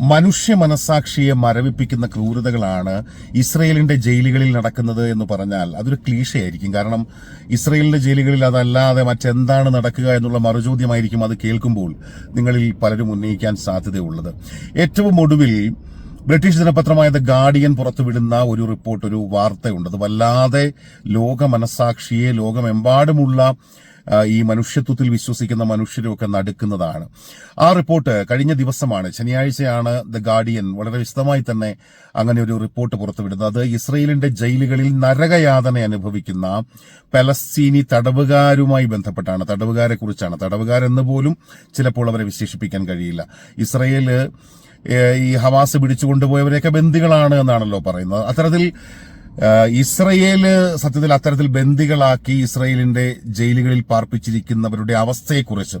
മനുഷ്യ മനസാക്ഷിയെ മരവിപ്പിക്കുന്ന ക്രൂരതകളാണ് ഇസ്രയേലിന്റെ ജയിലുകളിൽ നടക്കുന്നത് എന്ന് പറഞ്ഞാൽ അതൊരു ക്ലീശയായിരിക്കും. കാരണം ഇസ്രയേലിന്റെ ജയിലുകളിൽ അതല്ലാതെ മറ്റെന്താണ് നടക്കുക എന്നുള്ള മറുചോദ്യമായിരിക്കും അത് കേൾക്കുമ്പോൾ നിങ്ങളിൽ പലരും ഉന്നയിക്കാൻ സാധ്യതയുള്ളത്. ഏറ്റവും ഒടുവിൽ ബ്രിട്ടീഷ് ദിനപത്രമായ ദ ഗാർഡിയൻ പുറത്തുവിടുന്ന ഒരു റിപ്പോർട്ട് ഒരു വാർത്തയുണ്ട്. അത് വല്ലാതെ ലോക മനസാക്ഷിയെ ലോകമെമ്പാടുമുള്ള ഈ മനുഷ്യത്വത്തിൽ വിശ്വസിക്കുന്ന മനുഷ്യരുമൊക്കെ നടക്കുന്നതാണ്. ആ റിപ്പോർട്ട് കഴിഞ്ഞ ദിവസമാണ്. ശനിയാഴ്ചയാണ് ദ ഗാർഡിയൻ വളരെ വിശദമായി തന്നെ അങ്ങനെ ഒരു റിപ്പോർട്ട് പുറത്തുവിടുന്നത്. അത് ഇസ്രയേലിന്റെ ജയിലുകളിൽ നരകയാതന അനുഭവിക്കുന്ന പലസ്തീനി തടവുകാരുമായി ബന്ധപ്പെട്ടാണ്. തടവുകാരെ കുറിച്ചാണ് തടവുകാരെന്ന് പോലും ചിലപ്പോൾ അവരെ വിശേഷിപ്പിക്കാൻ കഴിയില്ല. ഇസ്രയേൽ ഏഹ് ഈ ഹമാസ് പിടിച്ചുകൊണ്ടുപോയവരെയൊക്കെ ബന്ദികളാണ് എന്നാണല്ലോ പറയുന്നത്. അത്തരത്തിൽ ഇസ്രയേൽ സത്യത്തിൽ അത്തരത്തിൽ ബന്ദികളാക്കി ഇസ്രയേലിന്റെ ജയിലുകളിൽ പാർപ്പിച്ചിരിക്കുന്നവരുടെ അവസ്ഥയെക്കുറിച്ച്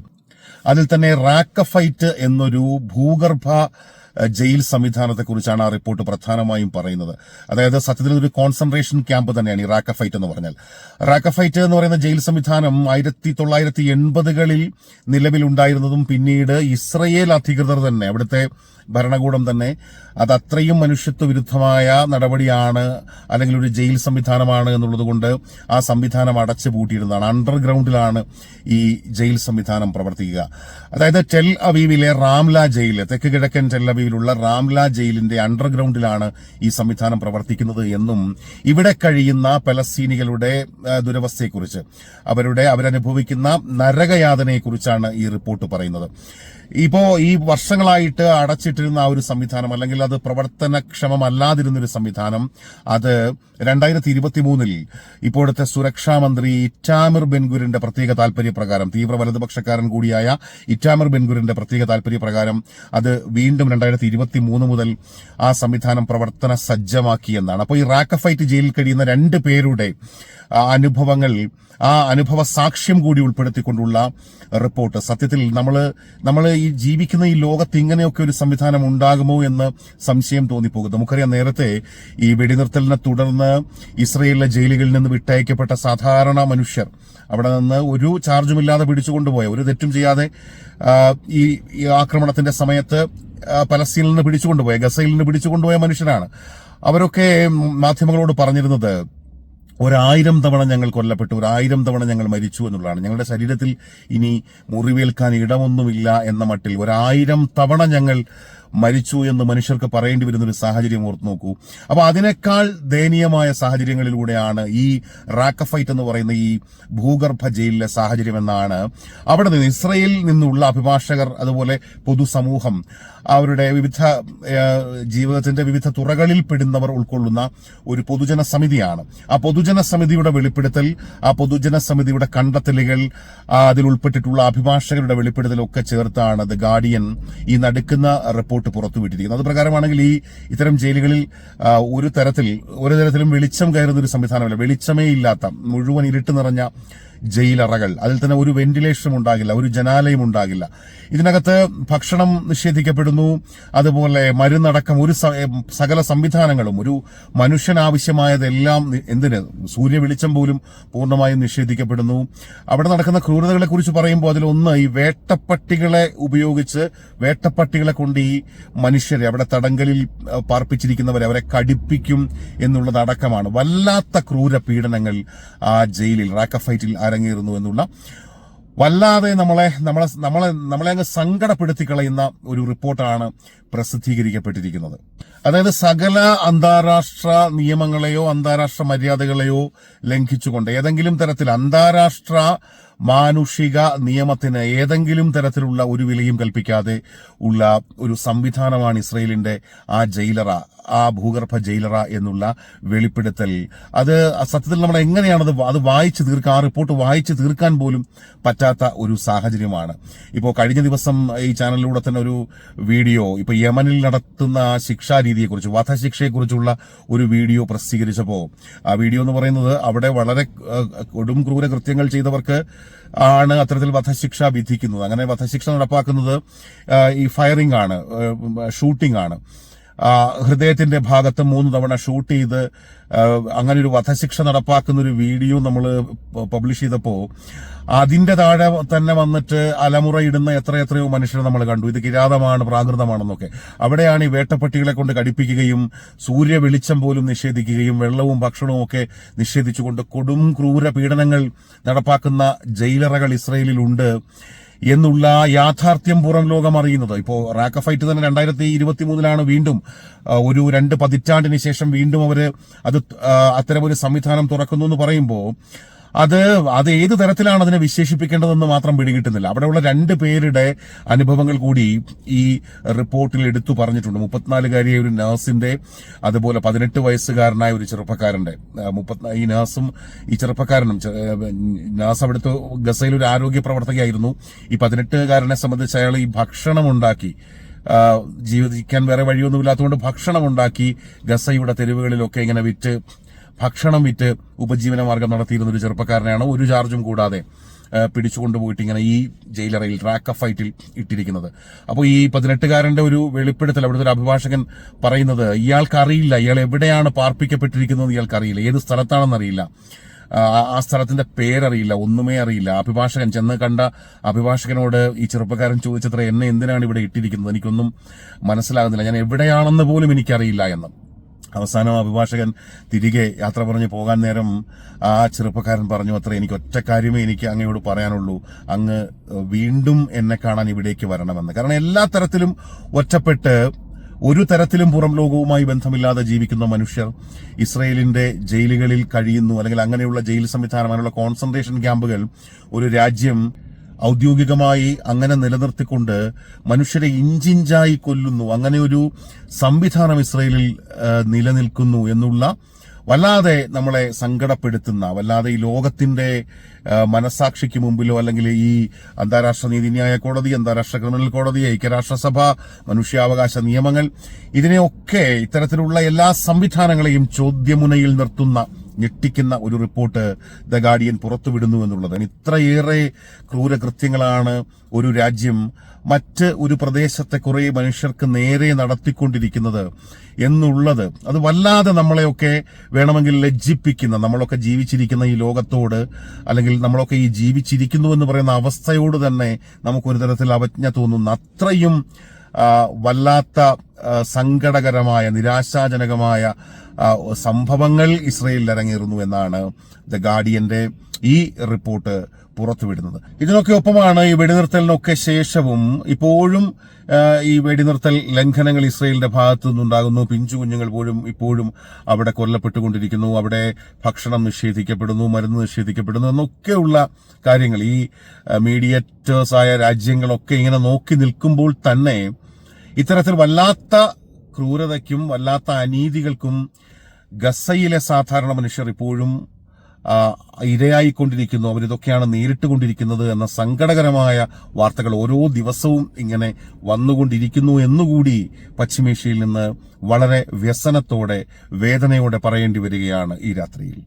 അതിൽ തന്നെ റാക്കഫൈറ്റ് എന്നൊരു ഭൂഗർഭ ജയിൽ സംവിധാനത്തെക്കുറിച്ചാണ് ആ റിപ്പോർട്ട് പ്രധാനമായും പറയുന്നത്. അതായത് സത്യത്തിൽ ഒരു കോൺസെൻട്രേഷൻ ക്യാമ്പ് തന്നെയാണ് ഈ റാക്കഫൈറ്റ് എന്ന് പറഞ്ഞാൽ. റാക്കഫൈറ്റ് എന്ന് പറയുന്ന ജയിൽ സംവിധാനം ആയിരത്തി തൊള്ളായിരത്തി എൺപതുകളിൽ നിലവിലുണ്ടായിരുന്നതും പിന്നീട് ഇസ്രയേൽ അധികൃതർ തന്നെ അവിടുത്തെ ഭരണകൂടം തന്നെ അത് അത്രയും മനുഷ്യത്വ വിരുദ്ധമായ നടപടിയാണ് അല്ലെങ്കിൽ ഒരു ജയിൽ സംവിധാനമാണ് എന്നുള്ളത് കൊണ്ട് ആ സംവിധാനം അടച്ചു പൂട്ടിയിരുന്നതാണ്. അണ്ടർഗ്രൗണ്ടിലാണ് ഈ ജയിൽ സംവിധാനം പ്രവർത്തിക്കുക. അതായത് ടെൽ അവീവിലെ റാംല ജയിൽ തെക്ക് കിഴക്കൻ ടെൽ അവീവിലുള്ള റാംല ജയിലിന്റെ അണ്ടർഗ്രൗണ്ടിലാണ് ഈ സംവിധാനം പ്രവർത്തിക്കുന്നത് എന്നും ഇവിടെ കഴിയുന്ന പലസ്തീനികളുടെ ദുരവസ്ഥയെക്കുറിച്ച്. അവരുടെ അവരനുഭവിക്കുന്ന നരകയാതനയെക്കുറിച്ചാണ് ഈ റിപ്പോർട്ട് പറയുന്നത്. ഇപ്പോ ഈ വർഷങ്ങളായിട്ട് അടച്ചിട്ടിരുന്ന ആ ഒരു സംവിധാനം അല്ലെങ്കിൽ അത് പ്രവർത്തനക്ഷമമല്ലാതിരുന്ന ഒരു സംവിധാനം അത് രണ്ടായിരത്തി ഇരുപത്തി മൂന്നിൽ ഇപ്പോഴത്തെ സുരക്ഷാ മന്ത്രി ഇറ്റാമിർ ബെൻഗുരിന്റെ പ്രത്യേക താല്പര്യപ്രകാരം തീവ്ര വലതുപക്ഷക്കാരൻ കൂടിയായ ഇറ്റാമിർ ബെൻഗുരിന്റെ പ്രത്യേക താല്പര്യപ്രകാരം അത് വീണ്ടും രണ്ടായിരത്തി ഇരുപത്തി മൂന്ന് മുതൽ ആ സംവിധാനം പ്രവർത്തന സജ്ജമാക്കിയെന്നാണ് അപ്പോൾ ഈ റാക്കഫൈറ്റ് ജയിലിൽ കഴിയുന്ന രണ്ട് പേരുടെ അനുഭവങ്ങൾ ആ അനുഭവ സാക്ഷ്യം കൂടി ഉൾപ്പെടുത്തിക്കൊണ്ടുള്ള റിപ്പോർട്ട്. സത്യത്തിൽ നമ്മൾ നമ്മൾ ഈ ജീവിക്കുന്ന ഈ ലോകത്ത് ഇങ്ങനെയൊക്കെ ഒരു സംവിധാനം ഉണ്ടാകുമോ എന്ന് സംശയം തോന്നിപ്പോകും. നമുക്കറിയാം നേരത്തെ ഈ വെടിനിർത്തലിനെ തുടർന്ന് ഇസ്രയേലിലെ ജയിലുകളിൽ നിന്ന് വിട്ടയക്കപ്പെട്ട സാധാരണ മനുഷ്യർ അവിടെ നിന്ന് ഒരു ചാർജുമില്ലാതെ പിടിച്ചുകൊണ്ടുപോയ ഒരു തെറ്റും ചെയ്യാതെ ഈ ആക്രമണത്തിന്റെ സമയത്ത് പലസ്തീനിൽ നിന്ന് പിടിച്ചുകൊണ്ടുപോയ ഗസയിൽ നിന്ന് പിടിച്ചുകൊണ്ടുപോയ മനുഷ്യനാണ് അവരൊക്കെ മാധ്യമങ്ങളോട് പറഞ്ഞിരുന്നത് ഒരായിരം തവണ ഞങ്ങൾ കൊല്ലപ്പെട്ടു ഒരായിരം തവണ ഞങ്ങൾ മരിച്ചു എന്നുള്ളതാണ്. ഞങ്ങളുടെ ശരീരത്തിൽ ഇനി മുറിവേൽക്കാൻ ഇടമൊന്നുമില്ല എന്ന മട്ടിൽ ഒരായിരം തവണ ഞങ്ങൾ മരിച്ചു എന്ന് മനുഷ്യർക്ക് പറയേണ്ടി വരുന്ന ഒരു സാഹചര്യം ഓർത്ത് നോക്കൂ. അപ്പൊ അതിനേക്കാൾ ദയനീയമായ സാഹചര്യങ്ങളിലൂടെയാണ് ഈ റാക്കഫൈറ്റ് എന്ന് പറയുന്ന ഈ ഭൂഗർഭ ജയിലിലെ സാഹചര്യം എന്നാണ് അവിടെ നിന്ന് ഇസ്രയേലിൽ നിന്നുള്ള അഭിഭാഷകർ അതുപോലെ പൊതുസമൂഹം അവരുടെ വിവിധ ജീവിതത്തിന്റെ വിവിധ തുറകളിൽ പെടുന്നവർ ഉൾക്കൊള്ളുന്ന ഒരു പൊതുജന സമിതിയാണ്. ആ പൊതുജന സമിതിയുടെ വെളിപ്പെടുത്തൽ ആ പൊതുജന സമിതിയുടെ കണ്ടെത്തലുകൾ അതിൽ ഉൾപ്പെട്ടിട്ടുള്ള അഭിഭാഷകരുടെ വെളിപ്പെടുത്തലൊക്കെ ചേർത്താണ് ദ ഗാർഡിയൻ ഈ നടുക്കുന്ന റിപ്പോർട്ട് പുറത്തുവിട്ടിരിക്കുന്നത് അത് പ്രകാരമാണെങ്കിൽ ഈ ഇത്തരം ജയിലുകളിൽ ഒരു തരത്തിൽ ഒരു തരത്തിലും വെളിച്ചം കയറുന്ന ഒരു സംവിധാനമല്ല. വെളിച്ചമേ ഇല്ലാത്ത മുഴുവൻ ഇരുട്ട് നിറഞ്ഞ ജയിലറകൾ. അതിൽ തന്നെ ഒരു വെന്റിലേഷനും ഉണ്ടാകില്ല ഒരു ജനാലയും ഉണ്ടാകില്ല. ഇതിനകത്ത് ഭക്ഷണം നിഷേധിക്കപ്പെടുന്നു. അതുപോലെ മരുന്നടക്കം ഒരു സകല സംവിധാനങ്ങളും ഒരു മനുഷ്യനാവശ്യമായതെല്ലാം എന്തിന്? സൂര്യ വെളിച്ചം പോലും പൂർണമായും നിഷേധിക്കപ്പെടുന്നു. അവിടെ നടക്കുന്ന ക്രൂരതകളെ കുറിച്ച് പറയുമ്പോൾ അതിലൊന്ന് ഈ വേട്ടപ്പട്ടികളെ ഉപയോഗിച്ച് വേട്ടപ്പട്ടികളെ കൊണ്ട് ഈ മനുഷ്യരെ അവിടെ തടങ്കലിൽ പാർപ്പിച്ചിരിക്കുന്നവരെ അവരെ കടിപ്പിക്കും എന്നുള്ളതടക്കമാണ്. വല്ലാത്ത ക്രൂര പീഡനങ്ങൾ ആ ജയിലിൽ റാക്കഫൈറ്റിൽ അരങ്ങേറുന്നു എന്നുള്ള വല്ലാതെ നമ്മളെ നമ്മളെ നമ്മളെ നമ്മളെ അങ്ങ് സങ്കടപ്പെടുത്തി കളയുന്ന ഒരു റിപ്പോർട്ടാണ് പ്രസിദ്ധീകരിക്കപ്പെട്ടിരിക്കുന്നത്. അതായത് സകല അന്താരാഷ്ട്ര നിയമങ്ങളെയോ അന്താരാഷ്ട്ര മര്യാദകളെയോ ലംഘിച്ചുകൊണ്ട് ഏതെങ്കിലും തരത്തിൽ അന്താരാഷ്ട്ര മാനുഷിക നിയമത്തിന് ഏതെങ്കിലും തരത്തിലുള്ള ഒരു വിലയും കൽപ്പിക്കാതെ ഉള്ള ഒരു സംവിധാനമാണ് ഇസ്രയേലിന്റെ ആ ജയിലറ ആ ഭൂഗർഭ ജയിലറ എന്നുള്ള വെളിപ്പെടുത്തൽ. അത് സത്യത്തിൽ നമ്മൾ എങ്ങനെയാണത് അത് വായിച്ചു തീർക്കുക ആ റിപ്പോർട്ട് വായിച്ചു തീർക്കാൻ പോലും പറ്റാത്ത ഒരു സാഹചര്യമാണ്. ഇപ്പോൾ കഴിഞ്ഞ ദിവസം ഈ ചാനലിലൂടെ തന്നെ ഒരു വീഡിയോ ഇപ്പൊ യമനിൽ നടത്തുന്ന ശിക്ഷാരീതിയെക്കുറിച്ച് വധശിക്ഷയെക്കുറിച്ചുള്ള ഒരു വീഡിയോ പ്രസിദ്ധീകരിച്ചപ്പോൾ ആ വീഡിയോ എന്ന് പറയുന്നത് അവിടെ വളരെ കൊടും ക്രൂര കൃത്യങ്ങൾ ചെയ്തവർക്ക് ആണ് അത്തരത്തിൽ വധശിക്ഷ വിധിക്കുന്നത്. അങ്ങനെ വധശിക്ഷ നടപ്പാക്കുന്നത് ഈ ഫയറിംഗ് ആണ് ഷൂട്ടിംഗ് ആണ്. ഹൃദയത്തിന്റെ ഭാഗത്ത് മൂന്ന് തവണ ഷൂട്ട് ചെയ്ത് അങ്ങനെ ഒരു വധശിക്ഷ നടപ്പാക്കുന്ന ഒരു വീഡിയോ നമ്മൾ പബ്ലിഷ് ചെയ്തപ്പോൾ അതിന്റെ താഴെ തന്നെ വന്നിട്ട് അലമുറയിടുന്ന എത്ര എത്രയോ മനുഷ്യരെ നമ്മൾ കണ്ടു. ഇത് കിരാതമാണ് പ്രാകൃതമാണെന്നൊക്കെ. അവിടെയാണ് ഈ വേട്ടപ്പട്ടികളെ കൊണ്ട് കടിപ്പിക്കുകയും സൂര്യ വെളിച്ചം പോലും നിഷേധിക്കുകയും വെള്ളവും ഭക്ഷണവും ഒക്കെ നിഷേധിച്ചുകൊണ്ട് കൊടും ക്രൂര പീഡനങ്ങൾ നടപ്പാക്കുന്ന ജയിലറകൾ ഇസ്രയേലിലുണ്ട്. എന്നുള്ള യാഥാർത്ഥ്യം പുറം ലോകം അറിയുന്നത്. ഇപ്പോൾ റാക്ക ഫൈറ്റ് തന്നെ രണ്ടായിരത്തി ഇരുപത്തി മൂന്നിലാണ് വീണ്ടും ഒരു രണ്ട് പതിറ്റാണ്ടിന് ശേഷം വീണ്ടും അവർ അത് അത്തരമൊരു സംവിധാനം തുറക്കുന്നു എന്ന് പറയുമ്പോൾ അത് അത് ഏത് തരത്തിലാണ് അതിനെ വിശേഷിപ്പിക്കേണ്ടതെന്ന് മാത്രം പിടികിട്ടുന്നില്ല. അവിടെയുള്ള രണ്ട് പേരുടെ അനുഭവങ്ങൾ കൂടി ഈ റിപ്പോർട്ടിൽ എടുത്തു പറഞ്ഞിട്ടുണ്ട്. മുപ്പത്തിനാലുകാരിയായ ഒരു നഴ്സിന്റെ അതുപോലെ പതിനെട്ട് വയസ്സുകാരനായ ഒരു ചെറുപ്പക്കാരന്റെ. മുപ്പത്തി ഈ നഴ്സും ഈ ചെറുപ്പക്കാരനും നഴ്സ് അവിടുത്തെ ഗസയിൽ ഒരു ആരോഗ്യ പ്രവർത്തകയായിരുന്നു. ഈ പതിനെട്ടുകാരനെ സംബന്ധിച്ച് അയാൾ ഈ ഭക്ഷണം ഉണ്ടാക്കി ജീവിക്കാൻ വേറെ വഴിയൊന്നുമില്ലാത്തതുകൊണ്ട് ഭക്ഷണം ഉണ്ടാക്കി ഗസയുടെ തെരുവുകളിലൊക്കെ ഇങ്ങനെ വിറ്റ് ഭക്ഷണം വിറ്റ് ഉപജീവന മാർഗം നടത്തിയിരുന്ന ഒരു ചെറുപ്പക്കാരനെയാണ് ഒരു ചാർജും കൂടാതെ പിടിച്ചുകൊണ്ടുപോയിട്ട് ഇങ്ങനെ ഈ ജയിലറയിൽ ഓഫ് ഫൈറ്റിൽ ഇട്ടിരിക്കുന്നത്. അപ്പോൾ ഈ പതിനെട്ടുകാരന്റെ ഒരു വെളിപ്പെടുത്തൽ അവിടുത്തെ ഒരു അഭിഭാഷകൻ പറയുന്നത് ഇയാൾക്കറിയില്ല ഇയാൾ എവിടെയാണ് പാർപ്പിക്കപ്പെട്ടിരിക്കുന്നത് ഇയാൾക്കറിയില്ല. ഏത് സ്ഥലത്താണെന്ന് അറിയില്ല. ആ സ്ഥലത്തിന്റെ പേരറിയില്ല ഒന്നുമേ അറിയില്ല. അഭിഭാഷകൻ ചെന്ന് കണ്ട അഭിഭാഷകനോട് ഈ ചെറുപ്പക്കാരൻ ചോദിച്ചത്ര എന്നെ എന്തിനാണ് ഇവിടെ ഇട്ടിരിക്കുന്നത്? എനിക്കൊന്നും മനസ്സിലാകുന്നില്ല. ഞാൻ എവിടെയാണെന്ന് പോലും എനിക്കറിയില്ല എന്ന്. അവസാനം അഭിഭാഷകൻ തിരികെ യാത്ര പറഞ്ഞ് പോകാൻ നേരം ആ ചെറുപ്പക്കാരൻ പറഞ്ഞു അത്ര എനിക്ക് ഒറ്റ കാര്യമേ എനിക്ക് അങ്ങയോട് പറയാനുള്ളൂ. അങ്ങ് വീണ്ടും എന്നെ കാണാൻ ഇവിടേക്ക് വരണമെന്ന്. കാരണം എല്ലാ തരത്തിലും ഒറ്റപ്പെട്ട് ഒരു തരത്തിലും പുറം ലോകവുമായി ബന്ധമില്ലാതെ ജീവിക്കുന്ന മനുഷ്യർ ഇസ്രയേലിന്റെ ജയിലുകളിൽ കഴിയുന്നു അല്ലെങ്കിൽ അങ്ങനെയുള്ള ജയിൽ സംവിധാനം അങ്ങനെയുള്ള കോൺസെൻട്രേഷൻ ക്യാമ്പുകൾ ഒരു രാജ്യം ഔദ്യോഗികമായി അങ്ങനെ നിലനിർത്തിക്കൊണ്ട് മനുഷ്യരെ ഇഞ്ചിഞ്ചായി കൊല്ലുന്നു. അങ്ങനെ ഒരു സംവിധാനം ഇസ്രയേലിൽ നിലനിൽക്കുന്നു എന്നുള്ള വല്ലാതെ നമ്മളെ സങ്കടപ്പെടുത്തുന്ന വല്ലാതെ ഈ ലോകത്തിന്റെ മനസാക്ഷിക്ക് മുമ്പിലോ അല്ലെങ്കിൽ ഈ അന്താരാഷ്ട്ര നീതിന്യായ കോടതി അന്താരാഷ്ട്ര ക്രിമിനൽ കോടതി ഐക്യരാഷ്ട്രസഭ മനുഷ്യാവകാശ നിയമങ്ങൾ ഇതിനെയൊക്കെ ഇത്തരത്തിലുള്ള എല്ലാ സംവിധാനങ്ങളെയും ചോദ്യമുനയിൽ നിർത്തുന്ന ഞെട്ടിക്കുന്ന ഒരു റിപ്പോർട്ട് ദ ഗാർഡിയൻ പുറത്തുവിടുന്നു എന്നുള്ളത്. ഇത്രയേറെ ക്രൂരകൃത്യങ്ങളാണ് ഒരു രാജ്യം മറ്റ് ഒരു പ്രദേശത്തെ കുറെ മനുഷ്യർക്ക് നേരെ നടത്തിക്കൊണ്ടിരിക്കുന്നത് എന്നുള്ളത്. അത് വല്ലാതെ നമ്മളെയൊക്കെ വേണമെങ്കിൽ ലജ്ജിപ്പിക്കുന്ന നമ്മളൊക്കെ ജീവിച്ചിരിക്കുന്ന ഈ ലോകത്തോട് അല്ലെങ്കിൽ നമ്മളൊക്കെ ഈ ജീവിച്ചിരിക്കുന്നു എന്ന് പറയുന്ന അവസ്ഥയോട് തന്നെ നമുക്കൊരു തരത്തിൽ അവജ്ഞ തോന്നുന്ന അത്രയും വല്ലാത്ത സങ്കടകരമായ നിരാശാജനകമായ സംഭവങ്ങൾ ഇസ്രയേലിൽ അരങ്ങേറുന്നു എന്നാണ് ദ ഗാർഡിയന്റെ ഈ റിപ്പോർട്ട് പുറത്തുവിടുന്നത്. ഇതിനൊക്കെ ഒപ്പമാണ് ഈ വെടിനിർത്തലിനൊക്കെ ശേഷവും ഇപ്പോഴും ഈ വെടിനിർത്തൽ ലംഘനങ്ങൾ ഇസ്രയേലിന്റെ ഭാഗത്തു നിന്നുണ്ടാകുന്നു. പിഞ്ചു കുഞ്ഞുങ്ങൾ പോലും ഇപ്പോഴും അവിടെ കൊല്ലപ്പെട്ടുകൊണ്ടിരിക്കുന്നു. അവിടെ ഭക്ഷണം നിഷേധിക്കപ്പെടുന്നു മരുന്ന് നിഷേധിക്കപ്പെടുന്നു എന്നൊക്കെയുള്ള കാര്യങ്ങൾ. ഈ മീഡിയേറ്റേഴ്സ് ആയ രാജ്യങ്ങളൊക്കെ ഇങ്ങനെ നോക്കി നിൽക്കുമ്പോൾ തന്നെ ഇത്തരത്തിൽ വല്ലാത്ത ക്രൂരതയ്ക്കും വല്ലാത്ത അനീതികൾക്കും ഗസയിലെ സാധാരണ മനുഷ്യർ ഇപ്പോഴും ഇരയായിക്കൊണ്ടിരിക്കുന്നു. അവരിതൊക്കെയാണ് നേരിട്ടുകൊണ്ടിരിക്കുന്നത് എന്ന സങ്കടകരമായ വാർത്തകൾ ഓരോ ദിവസവും ഇങ്ങനെ വന്നുകൊണ്ടിരിക്കുന്നു എന്നുകൂടി പശ്ചിമേഷ്യയിൽ നിന്ന് വളരെ വ്യസനത്തോടെ വേദനയോടെ പറയേണ്ടി വരികയാണ് ഈ രാത്രിയിൽ.